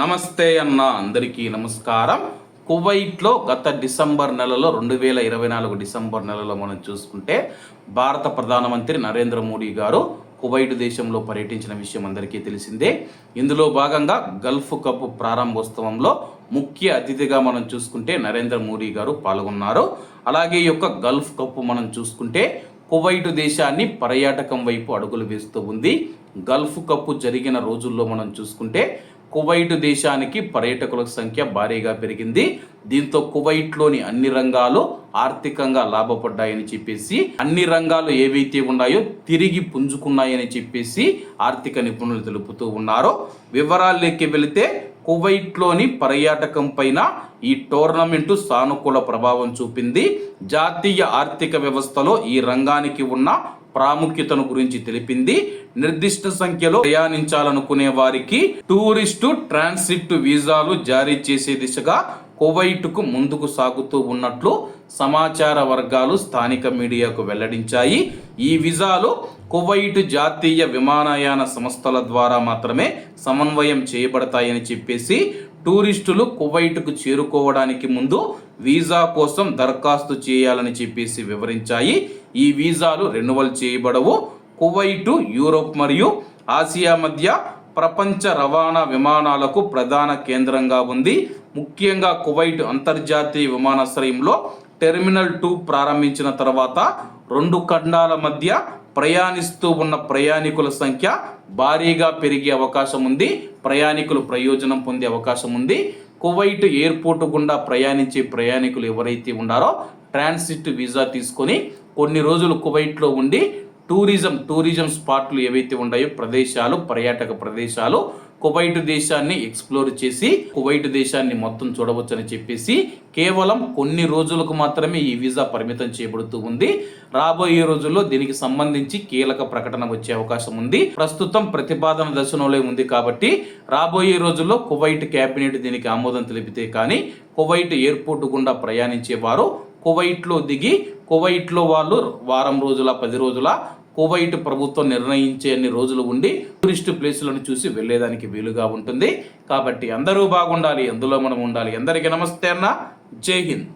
నమస్తే అన్న అందరికీ నమస్కారం. కువైట్లో గత డిసెంబర్ నెలలో రెండు వేల ఇరవై నాలుగు డిసెంబర్ నెలలో మనం చూసుకుంటే భారత ప్రధానమంత్రి నరేంద్ర మోడీ గారు కువైట్ దేశంలో పర్యటించిన విషయం అందరికీ తెలిసిందే. ఇందులో భాగంగా గల్ఫ్ కప్ ప్రారంభోత్సవంలో ముఖ్య అతిథిగా మనం చూసుకుంటే నరేంద్ర మోడీ గారు పాల్గొన్నారు. అలాగే ఈ యొక్క గల్ఫ్ కప్ మనం చూసుకుంటే కువైట్ దేశాన్ని పర్యాటకం వైపు అడుగులు వేస్తూ ఉంది. గల్ఫ్ కప్ జరిగిన రోజుల్లో మనం చూసుకుంటే కువైట్ దేశానికి పర్యాటకుల సంఖ్య భారీగా పెరిగింది. దీంతో కువైట్లోని అన్ని రంగాలు ఆర్థికంగా లాభపడ్డాయని చెప్పేసి అన్ని రంగాలు ఏవైతే ఉన్నాయో తిరిగి పుంజుకున్నాయని చెప్పేసి ఆర్థిక నిపుణులు తెలుపుతూ ఉన్నారు. వివరాల్లోకి వెళితే కువైట్లోని పర్యాటకం పైన ఈ టోర్నమెంటు సానుకూల ప్రభావం చూపింది. జాతీయ ఆర్థిక వ్యవస్థలో ఈ రంగానికి ఉన్న ప్రాముఖ్యతను గురించి తెలిపింది. నిర్దిష్ట సంఖ్యలో ప్రయాణించాలనుకునే వారికి టూరిస్టు ట్రాన్సిట్ వీసాలు జారీ చేసే దిశగా కువైట్కు ముందుకు సాగుతూ ఉన్నట్లు సమాచార వర్గాలు స్థానిక మీడియాకు వెల్లడించాయి. ఈ వీసాలు కువైట్ జాతీయ విమానయాన సంస్థల ద్వారా మాత్రమే సమన్వయం చేయబడతాయని చెప్పేసి టూరిస్టులు కువైట్కు చేరుకోవడానికి ముందు వీసా కోసం దరఖాస్తు చేయాలని చెప్పేసి వివరించాయి. ఈ వీసాలు రెన్యువల్ చేయబడవు. కువైటు యూరోప్ మరియు ఆసియా మధ్య ప్రపంచ రవాణా విమానాలకు ప్రధాన కేంద్రంగా ఉంది. ముఖ్యంగా కువైట్ అంతర్జాతీయ విమానాశ్రయంలో టెర్మినల్ టూ ప్రారంభించిన తర్వాత రెండు ఖండాల మధ్య ప్రయాణిస్తూ ఉన్న ప్రయాణికుల సంఖ్య భారీగా పెరిగే అవకాశం ఉంది. ప్రయాణికులు ప్రయోజనం పొందే అవకాశం ఉంది. కువైట్ ఎయిర్పోర్ట్ గుండా ప్రయాణించే ప్రయాణికులు ఎవరైతే ఉన్నారో ట్రాన్సిట్ వీసా తీసుకొని కొన్ని రోజులు కువైట్లో ఉండి టూరిజం టూరిజం స్పాట్లు ఏవైతే ఉన్నాయో ప్రదేశాలు పర్యాటక ప్రదేశాలు కువైట్ దేశాన్ని ఎక్స్ప్లోర్ చేసి కువైట్ దేశాన్ని మొత్తం చూడవచ్చని చెప్పేసి కేవలం కొన్ని రోజులకు మాత్రమే ఈ వీసా పరిమితం చేయబడుతూ ఉంది. రాబోయే రోజుల్లో దీనికి సంబంధించి కీలక ప్రకటన వచ్చే అవకాశం ఉంది. ప్రస్తుతం ప్రతిపాదన దర్శనంలో ఉంది కాబట్టి రాబోయే రోజుల్లో కువైట్ కేబినెట్ దీనికి ఆమోదం తెలిపితే కానీ కువైట్ ఎయిర్పోర్ట్ గుండా ప్రయాణించేవారు కువైట్లో దిగి కువైట్లో వాళ్ళు వారం రోజుల పది రోజుల కువైట్ ప్రభుత్వం నిర్ణయించే అన్ని రోజులు ఉండి టూరిస్ట్ ప్లేసులను చూసి వెళ్ళేదానికి వీలుగా ఉంటుంది. కాబట్టి అందరూ బాగుండాలి అందులో మనం ఉండాలి. అందరికీ నమస్తే అన్న. జై హింద్.